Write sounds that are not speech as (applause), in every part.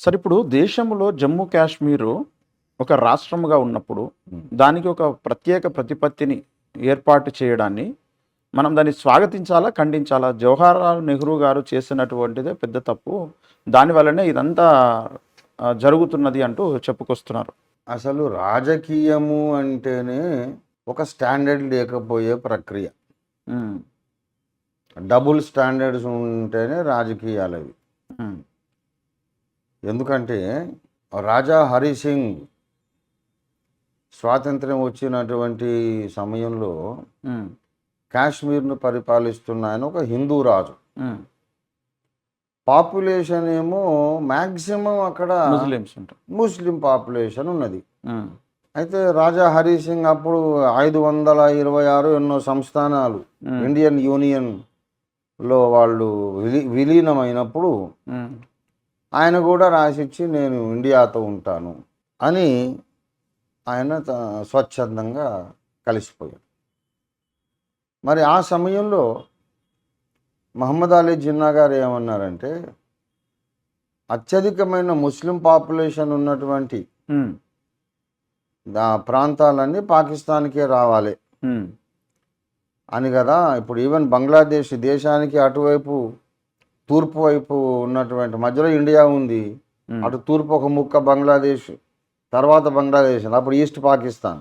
సరే ఇప్పుడు దేశంలో జమ్మూ కాశ్మీరు ఒక రాష్ట్రముగా ఉన్నప్పుడు దానికి ఒక ప్రత్యేక ప్రతిపత్తిని ఏర్పాటు చేయడాన్ని మనం దాన్ని స్వాగతించాలా ఖండించాలా? జవహర్లాల్ నెహ్రూ గారు చేసినటువంటిదే పెద్ద తప్పు. దానివల్లనే ఇదంతా జరుగుతున్నది అంటూ చెప్పుకొస్తున్నారు. అసలు రాజకీయము అంటేనే ఒక స్టాండర్డ్ లేకపోయే ప్రక్రియ. డబుల్ స్టాండర్డ్స్ ఉంటేనే రాజకీయాలు అవి ఉమ్, ఎందుకంటే రాజా హరి సింగ్ స్వాతంత్ర్యం వచ్చినటువంటి సమయంలో కాశ్మీర్ను పరిపాలిస్తున్న ఆయన ఒక హిందూ రాజు. పాపులేషన్ ఏమో మ్యాక్సిమం అక్కడ ముస్లిమ్స్ ముస్లిం పాపులేషన్ ఉన్నది. అయితే రాజా హరి సింగ్ అప్పుడు ఐదు వందల ఇరవై ఆరు ఎన్నో సంస్థానాలు ఇండియన్ యూనియన్లో వాళ్ళు విలీ విలీనమైనప్పుడు ఆయన కూడా రాసిచ్చి నేను ఇండియాతో ఉంటాను అని ఆయన స్వచ్ఛందంగా కలిసిపోయాడు. మరి ఆ సమయంలో మహమ్మద్ అలీ జిన్నా గారు ఏమన్నారంటే అత్యధికమైన ముస్లిం పాపులేషన్ ఉన్నటువంటి ప్రాంతాలన్నీ పాకిస్తాన్కే రావాలి. అని కదా ఇప్పుడు ఈవెన్ బంగ్లాదేశ్ దేశానికి అటువైపు తూర్పు వైపు ఉన్నటువంటి మధ్యలో ఇండియా ఉంది. అటు తూర్పు ఒక ముక్క బంగ్లాదేశ్ తర్వాత బంగ్లాదేశ్ అప్పుడు ఈస్ట్ పాకిస్తాన్?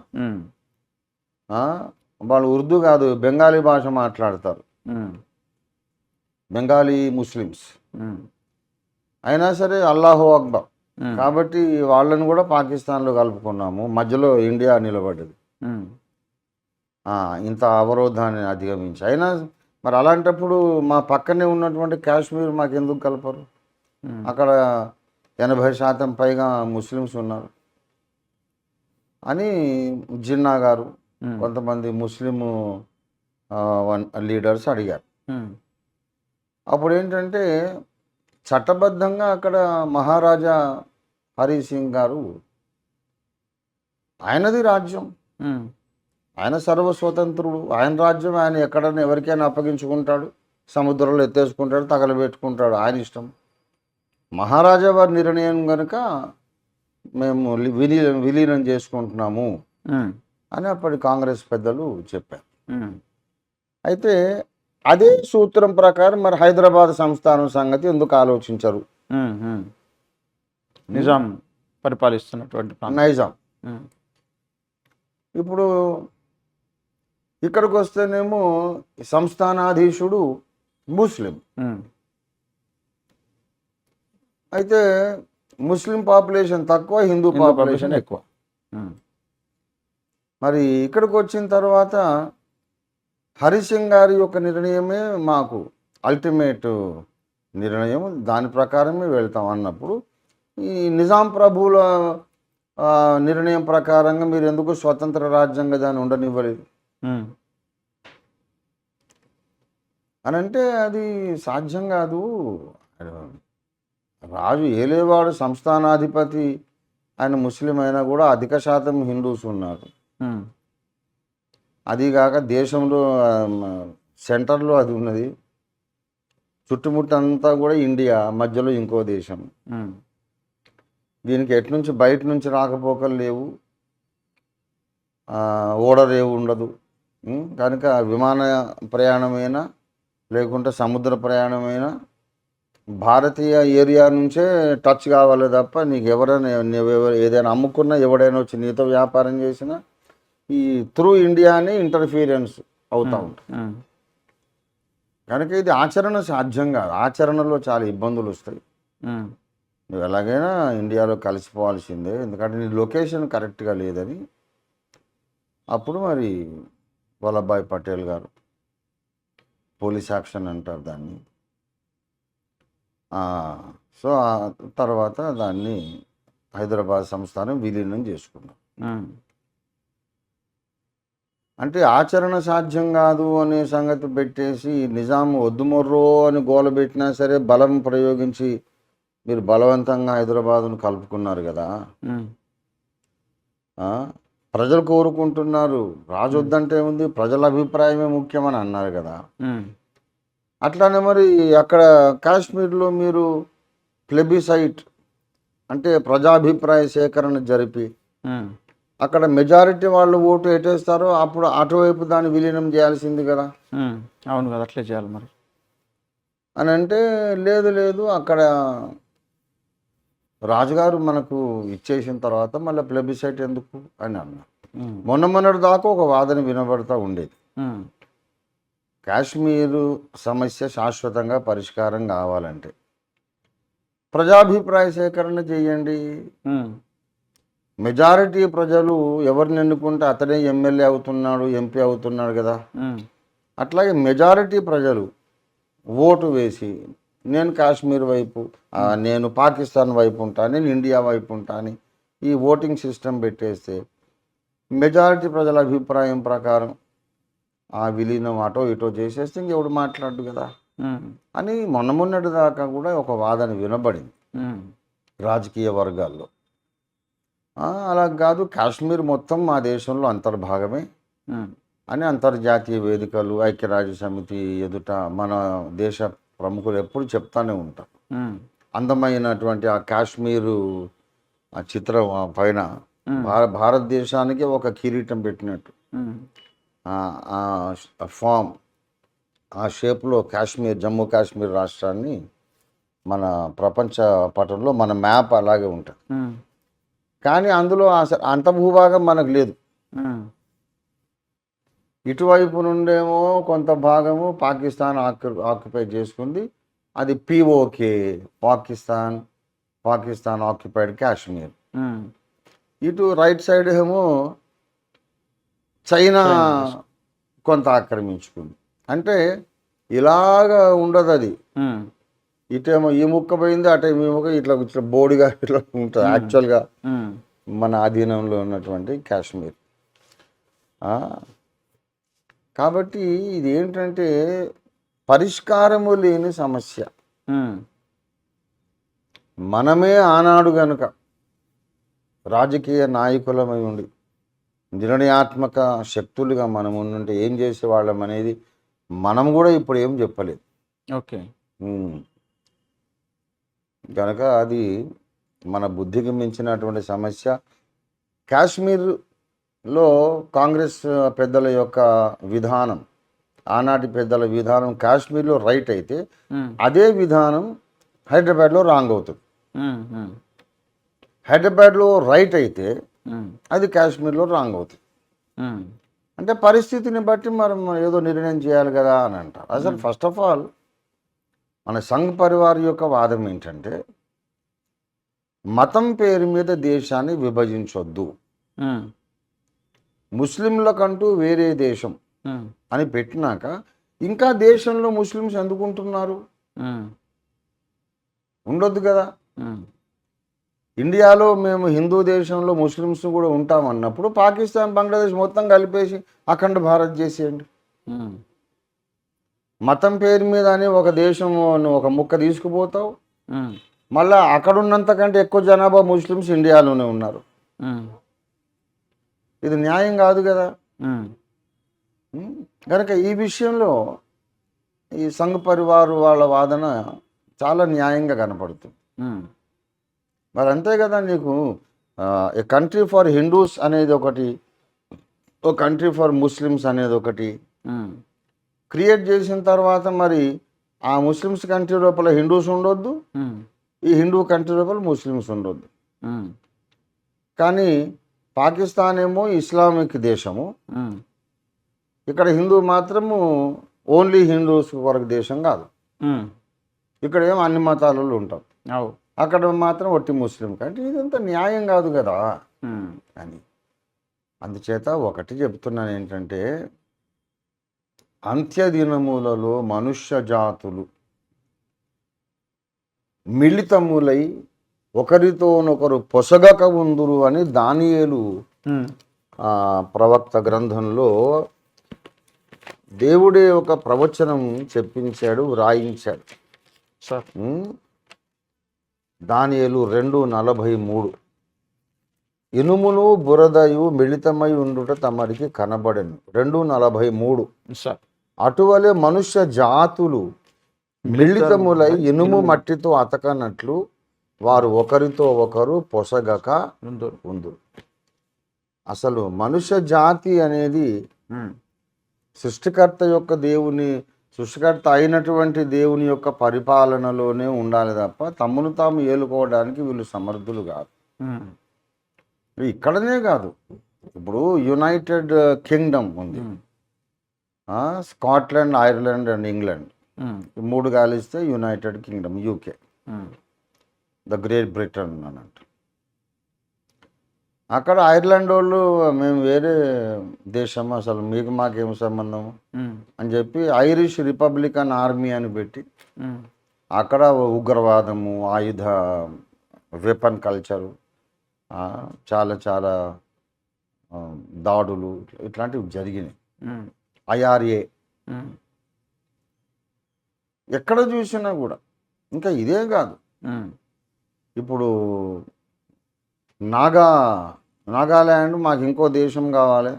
వాళ్ళు ఉర్దూ కాదు బెంగాలీ భాష మాట్లాడతారు. బెంగాలీ ముస్లిమ్స్. అయినా సరే అల్లాహో అక్బర్. కాబట్టి వాళ్ళని కూడా పాకిస్తాన్లో కలుపుకున్నాము. మధ్యలో ఇండియా నిలబడ్డది. ఇంత అవరోధాన్ని అధిగమించి. అయినా మరి అలాంటప్పుడు మా పక్కనే ఉన్నటువంటి కాశ్మీర్ మాకు ఎందుకు కలపరు అక్కడ ఎనభై శాతం పైగా ముస్లిమ్స్ ఉన్నారు. అని జిన్నా గారు కొంతమంది ముస్లిం లీడర్స్ అడిగారు. అప్పుడు ఏంటంటే చట్టబద్ధంగా అక్కడ మహారాజా హరి సింగ్ గారు ఆయనది రాజ్యం. ఆయన సర్వస్వతంత్రుడు ఆయన రాజ్యం ఆయన ఎక్కడైనా ఎవరికైనా అప్పగించుకుంటాడు సముద్రంలో ఎత్తేసుకుంటాడు తగలబెట్టుకుంటాడు ఆయన ఇష్టం. మహారాజా వారి నిర్ణయం కనుక మేము విలీనం విలీనం చేసుకుంటున్నాము అని అప్పటి కాంగ్రెస్ పెద్దలు చెప్పారు. అయితే అదే సూత్రం ప్రకారం మరి హైదరాబాద్ సంస్థానం సంగతి ఎందుకు ఆలోచించరు. నిజాం పరిపాలిస్తున్నటువంటి నైజాం. ఇప్పుడు ఇక్కడికి వస్తేనేమో సంస్థానాధీశుడు ముస్లిం. అయితే ముస్లిం పాపులేషన్ తక్కువ హిందూ పాపులేషన్ ఎక్కువ. మరి ఇక్కడికి వచ్చిన తర్వాత హరిసింగ్ గారి యొక్క నిర్ణయమే మాకు అల్టిమేట్ నిర్ణయం. దాని ప్రకారమే వెళ్తాం అన్నప్పుడు ఈ నిజాం ప్రభువుల నిర్ణయం ప్రకారంగా మీరు ఎందుకు స్వతంత్ర రాజ్యంగా దాన్ని ఉండనివ్వలేదు? అని అంటే అది సాధ్యం కాదు. రాజు ఏలేవాడు సంస్థానాధిపతి ఆయన ముస్లిం అయినా కూడా అధిక శాతం హిందూస్ ఉన్నారు. అదిగాక దేశంలో సెంటర్లో అది ఉన్నది. చుట్టుముట్టంతా కూడా ఇండియా మధ్యలో ఇంకో దేశం. దీనికి ఎట్నుంచి బయట నుంచి రాకపోకలు లేవు. ఓడరేవు ఉండదు? కనుక విమాన ప్రయాణమైనా లేకుంటే సముద్ర ప్రయాణమైనా భారతీయ ఏరియా నుంచే టచ్ కావాలి తప్ప నీకు ఎవరైనా ఏదైనా అమ్ముకున్నా ఎవడైనా వచ్చి నీతో వ్యాపారం చేసినా ఈ త్రూ ఇండియానే ఇంటర్ఫీరెన్స్ అవుతా ఉంటుంది. కనుక ఇది ఆచరణ సాధ్యం కాదు. ఆచరణలో చాలా ఇబ్బందులు వస్తాయి. నువ్వు ఎలాగైనా ఇండియాలో కలిసిపోవాల్సిందే. ఎందుకంటే నీ లొకేషన్ కరెక్ట్గా లేదని. అప్పుడు మరి వల్లభాయ్ పటేల్ గారు పోలీస్ యాక్షన్ అంటారు దాన్ని. ఆ, సో ఆ తర్వాత దాన్ని హైదరాబాద్ సంస్థానం విలీనం చేసుకున్నాం అంటే ఆచరణ సాధ్యం కాదు అనే సంగతి పెట్టేసి నిజాం వద్దుమొర్రో అని గోల పెట్టినా సరే బలం ప్రయోగించి మీరు బలవంతంగా హైదరాబాదును కలుపుకున్నారు కదా? ప్రజలు కోరుకుంటున్నారు. రాజు వద్దంటే ఉంది ప్రజల అభిప్రాయమే ముఖ్యమని అన్నారు కదా. అట్లానే మరి అక్కడ కాశ్మీర్లో మీరు ప్లెబిసైట్ అంటే ప్రజాభిప్రాయ సేకరణ జరిపి అక్కడ మెజారిటీ వాళ్ళు ఓటు ఎటేస్తారో అప్పుడు అటువైపు దాన్ని విలీనం చేయాల్సింది కదా. అవును కదా అట్లే చేయాలి మరి. అని అంటే లేదు లేదు అక్కడ రాజుగారు మనకు ఇచ్చేసిన తర్వాత మళ్ళీ ప్లెబిసైట్ ఎందుకు అని అన్నారు ఉమ్, మొన్న మొన్నటి దాకా ఒక వాదన వినబడతా ఉండేది. కాశ్మీరు సమస్య శాశ్వతంగా పరిష్కారం కావాలంటే ప్రజాభిప్రాయ సేకరణ చేయండి. మెజారిటీ ప్రజలు ఎవరిని ఎన్నుకుంటే అతనే ఎమ్మెల్యే అవుతున్నాడు ఎంపీ అవుతున్నాడు కదా. అట్లాగే మెజారిటీ ప్రజలు ఓటు వేసి నేను కాశ్మీర్ వైపు నేను పాకిస్తాన్ వైపు ఉంటా నేను ఇండియా వైపు ఉంటా అని ఈ ఓటింగ్ సిస్టమ్ పెట్టేస్తే మెజారిటీ ప్రజల అభిప్రాయం ప్రకారం ఆ విలీనం అటో ఇటో చేసేస్తే ఇంకెవడు మాట్లాడు కదా? అని మొన్న మొన్నటి దాకా కూడా ఒక వాదన వినబడింది. రాజకీయ వర్గాల్లో. అలా కాదు కాశ్మీర్ మొత్తం మా దేశంలో అంతర్భాగమే. అని అంతర్జాతీయ వేదికలు ఐక్యరాజ్య సమితి ఎదుట మన దేశ ప్రముఖులు ఎప్పుడు చెప్తానే ఉంటారు. అందమైనటువంటి ఆ కాశ్మీరు ఆ చిత్రం పైన భారతదేశానికి ఒక కిరీటం పెట్టినట్టు. ఆ- ఫామ్ ఆ షేప్లో కాశ్మీర్ జమ్మూ కాశ్మీర్ రాష్ట్రాన్ని మన ప్రపంచ పటంలో మన మ్యాప్ అలాగే ఉంటుంది. కానీ అందులో అంత భూభాగం మనకు లేదు. ఇటువైపు నుండేమో కొంత భాగము పాకిస్తాన్ ఆక్యు ఆక్యుపై చేసుకుంది. అది పిఓకే పాకిస్తాన్ పాకిస్తాన్ ఆక్యుపైడ్ కాశ్మీర్. ఇటు రైట్ సైడ్ ఏమో చైనా కొంత ఆక్రమించుకుంది. అంటే ఇలాగ ఉండదు అది ఇటేమో ఈ ముక్క పోయింది అటేమో ఈ ముక్క ఇట్లా ఇట్లా బోడిగా (laughs) ఇట్లా ఉంటుంది. యాక్చువల్గా మన ఆధీనంలో ఉన్నటువంటి కాశ్మీర్. కాబట్టి ఇది ఏంటంటే పరిష్కారము లేని సమస్య. మనమే ఆనాడు గనుక రాజకీయ నాయకులమై ఉండి నిర్ణయాత్మక శక్తులుగా మనం ఉండుంటే ఏం చేసేవాళ్ళం అనేది మనం కూడా ఇప్పుడు ఏం చెప్పలేదు. ఓకే. కనుక అది మన బుద్ధికి మించినటువంటి సమస్య. కాశ్మీర్లో కాంగ్రెస్ పెద్దల యొక్క విధానం ఆనాటి పెద్దల విధానం కాశ్మీర్లో రైట్ అయితే అదే విధానం హైదరాబాద్లో రాంగ్ అవుతుంది. హైదరాబాద్లో రైట్ అయితే అది కాశ్మీర్లో రాంగ్ అవుతుంది. అంటే పరిస్థితిని బట్టి మనం ఏదో నిర్ణయం చేయాలి కదా అని అంటారు. అసలు ఫస్ట్ ఆఫ్ ఆల్ మన సంఘ్ పరివార్ యొక్క వాదం ఏంటంటే మతం పేరు మీద దేశాన్ని విభజించొద్దు. ముస్లింలకంటూ వేరే దేశం అని పెట్టినాక ఇంకా దేశంలో ముస్లిమ్స్ ఎందుకుంటున్నారు? ఉండొద్దు కదా. ఇండియాలో మేము హిందూ దేశంలో ముస్లిమ్స్ కూడా ఉంటామన్నప్పుడు పాకిస్తాన్ బంగ్లాదేశ్ మొత్తం కలిపేసి అఖండ భారత్ చేసేయండి. మతం పేరు మీద అని ఒక దేశం ఒక ముక్క తీసుకుపోతావు. మళ్ళా అక్కడ ఉన్నంతకంటే ఎక్కువ జనాభా ముస్లిమ్స్ ఇండియాలోనే ఉన్నారు. ఇది న్యాయం కాదు కదా? కనుక ఈ విషయంలో ఈ సంఘ్ పరివారు వాళ్ళ వాదన చాలా న్యాయంగా కనపడుతుంది. మరి అంతే కదా నీకు ఏ కంట్రీ ఫర్ హిందూస్ అనేది ఒకటి ఓ కంట్రీ ఫర్ ముస్లిమ్స్ అనేది ఒకటి. క్రియేట్ చేసిన తర్వాత మరి ఆ ముస్లిమ్స్ కంట్రీ లోపల హిందూస్ ఉండొద్దు ఈ హిందూ కంట్రీ లోపల ముస్లిమ్స్ ఉండొద్దు. కానీ పాకిస్తాన్ ఏమో ఇస్లామిక్ దేశము. ఇక్కడ హిందూ మాత్రము ఓన్లీ హిందూస్ వరకు దేశం కాదు. ఇక్కడ ఏమో అన్ని మతాలలో ఉంటాం. అక్కడ మాత్రం ఒట్టి ముస్లిం అంటే ఇదంతా న్యాయం కాదు కదా. అని. అందుచేత ఒకటి చెప్తున్నాను ఏంటంటే అంత్యదినములలో మనుష్య జాతులు మిళితములై ఒకరితోనొకరు పొసగక ఉందురు అని దానియేలు ప్రవక్త గ్రంథంలో దేవుడే ఒక ప్రవచనం చెప్పించాడు వ్రాయించాడు. దానియేలు రెండు నలభై మూడు. ఇనుమును బురదయు మిళితమై ఉండుట తమరికి కనబడను. రెండు నలభై మూడు. అటువలే మనుష్య జాతులు మిళితములై ఇనుము. మట్టితో అతకనట్లు వారు ఒకరితో ఒకరు పొసగక ఉందో అసలు మనుష్య జాతి అనేది సృష్టికర్త యొక్క దేవుని సృష్టికర్త అయినటువంటి దేవుని యొక్క పరిపాలనలోనే ఉండాలి తప్ప తమను తాము ఏలుకోవడానికి వీళ్ళు సమర్థులు కాదు. ఇక్కడనే కాదు. ఇప్పుడు యునైటెడ్ కింగ్డమ్ ఉంది. Scotland Ireland and England. మూడు కలిస్తే United Kingdom UK. The great Britain అన్నట్టు అక్కడ ఐర్లాండ్ వాళ్ళు మేము వేరే దేశం అసలు మీకు మాకేం సంబంధం? అని చెప్పి ఐరిష్ రిపబ్లికన్ ఆర్మీ అని పెట్టి అక్కడ ఉగ్రవాదము ఆయుధ వెపన్ కల్చరు చాలా చాలా దాడులు ఇట్లాంటివి జరిగినాయి. ఐఆర్ఏ. ఎక్కడ చూసినా కూడా ఇంకా ఇదే కాదు. ఇప్పుడు నాగా నాగాల్యాండ్ మాకు ఇంకో దేశం కావాలి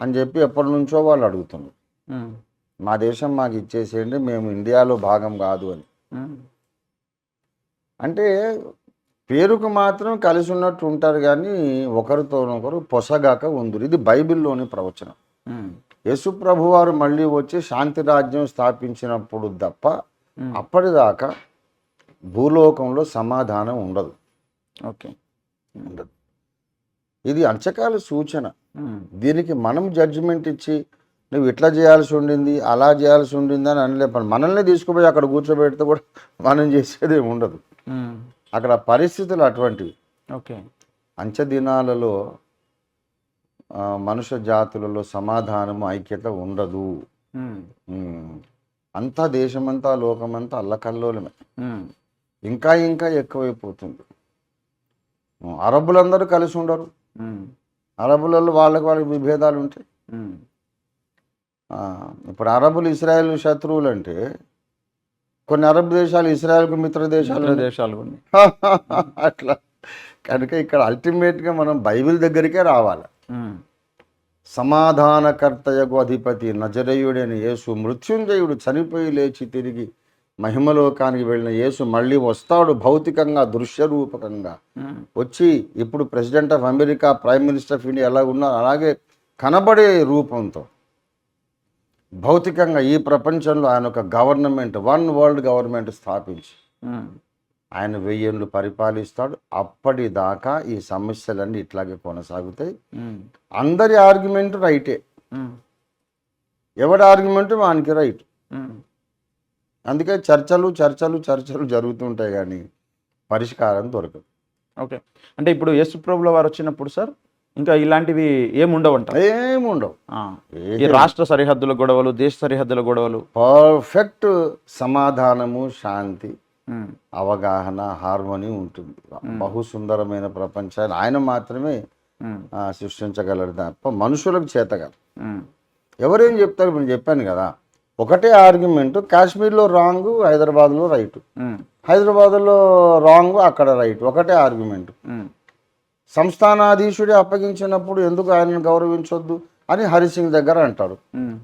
అని చెప్పి ఎప్పటి నుంచో వాళ్ళు అడుగుతున్నారు. మా దేశం మాకు ఇచ్చేసేయండి మేము ఇండియాలో భాగం కాదు అని. అంటే పేరుకు మాత్రం కలిసి ఉన్నట్టు ఉంటారు కానీ ఒకరితోనొకరు పొసగాక ఉందురు. ఇది బైబిల్లోని ప్రవచనం. యేసు ప్రభువారు మళ్ళీ వచ్చి శాంతి రాజ్యం స్థాపించినప్పుడు తప్ప అప్పటిదాకా భూలోకంలో సమాధానం ఉండదు. ఓకే. ఉండదు. ఇది అంచకాల సూచన. దీనికి మనం జడ్జిమెంట్ ఇచ్చి నువ్వు ఇట్లా చేయాల్సి ఉండింది అలా చేయాల్సి ఉండింది అని అనలే. మనల్ని తీసుకుపోయి అక్కడ కూర్చోబెడితే కూడా మనం చేసేది ఉండదు. అక్కడ పరిస్థితులు అటువంటివి. ఓకే. అంచె దినాలలో మనుష్య జాతులలో సమాధానము ఐక్యత ఉండదు. అంతా దేశమంతా లోకమంతా అల్లకల్లోలమే. ఇంకా ఇంకా ఎక్కువైపోతుంది. అరబ్బులందరూ కలిసి ఉండరు. ఉమ్, అరబులలో వాళ్ళకి వాళ్ళకి విభేదాలు ఉంటాయి. ఇప్పుడు అరబులు ఇస్రాయేల్ శత్రువులు అంటే కొన్ని అరబ్ దేశాలు ఇస్రాయేల్కు మిత్ర దేశాలు. దేశాలు ఉన్నాయి (laughs) అట్లా. కనుక ఇక్కడ అల్టిమేట్గా మనం బైబిల్ దగ్గరికే రావాలి. ఉమ్, సమాధానకర్తయకు అధిపతి నజరేయుడైన యేసు మృత్యుంజయుడు చనిపోయి లేచి తిరిగి మహిమలోకానికి వెళ్ళిన యేసు మళ్ళీ వస్తాడు భౌతికంగా దృశ్యరూపకంగా. వచ్చి ఇప్పుడు president of America prime minister of India ఎలా ఉన్నారు అలాగే కనబడే రూపంతో. భౌతికంగా ఈ ప్రపంచంలో ఆయన ఒక గవర్నమెంట్ వన్ వరల్డ్ గవర్నమెంట్ స్థాపించి. ఆయన వెయ్యేళ్ళు పరిపాలిస్తాడు. అప్పటిదాకా ఈ సమస్యలన్నీ ఇట్లాగే కొనసాగుతాయి. అందరి ఆర్గ్యుమెంట్ రైటే. ఎవరి ఆర్గ్యుమెంట్? వానికి రైట్. అందుకే చర్చలు చర్చలు చర్చలు జరుగుతుంటాయి కానీ పరిష్కారం దొరకదు. ఓకే. అంటే ఇప్పుడు యేసు ప్రభుల వారు వచ్చినప్పుడు సార్ ఇంకా ఇలాంటివి ఏముండవంట ఏముండవు ఈ రాష్ట్ర సరిహద్దుల గొడవలు దేశ సరిహద్దుల గొడవలు. పర్ఫెక్ట్ సమాధానము శాంతి అవగాహన హార్మోని ఉంటుంది. బహు సుందరమైన ప్రపంచాన్ని ఆయన మాత్రమే సృష్టించగలడు తప్ప మనుషులకు ఉమ్, ఎవరేం చెప్తారు? ఇప్పుడు నేను చెప్పాను కదా ఒకటే ఆర్గ్యుమెంట్ కాశ్మీర్లో రాంగ్ హైదరాబాద్లో రైట్ ఉమ్, హైదరాబాద్లో రాంగ్ అక్కడ రైట్ ఒకటే ఆర్గ్యుమెంట్ ఉమ్, సంస్థానాధీశుడే అప్పగించినప్పుడు ఎందుకు ఆయనను గౌరవించొద్దు అని హరిసింగ్ దగ్గర అంటారు. ఉమ్,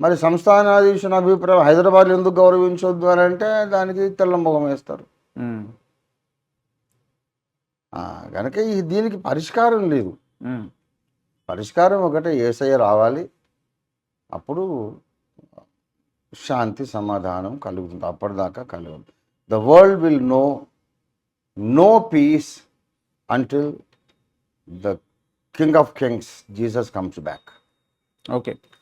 మరి సంస్థానాధీశుని అభిప్రాయం హైదరాబాద్ ఎందుకు గౌరవించొద్దు అని అంటే దానికి తెల్ల ముఖం వేస్తారు. కనుక ఈ దీనికి పరిష్కారం లేదు. పరిష్కారం ఒకటే ఏసయ్య రావాలి. అప్పుడు శాంతి సమాధానం కలుగుతుంది. అప్పటిదాకా కలుగుతుంది the world will know no peace until the king of kings Jesus comes back okay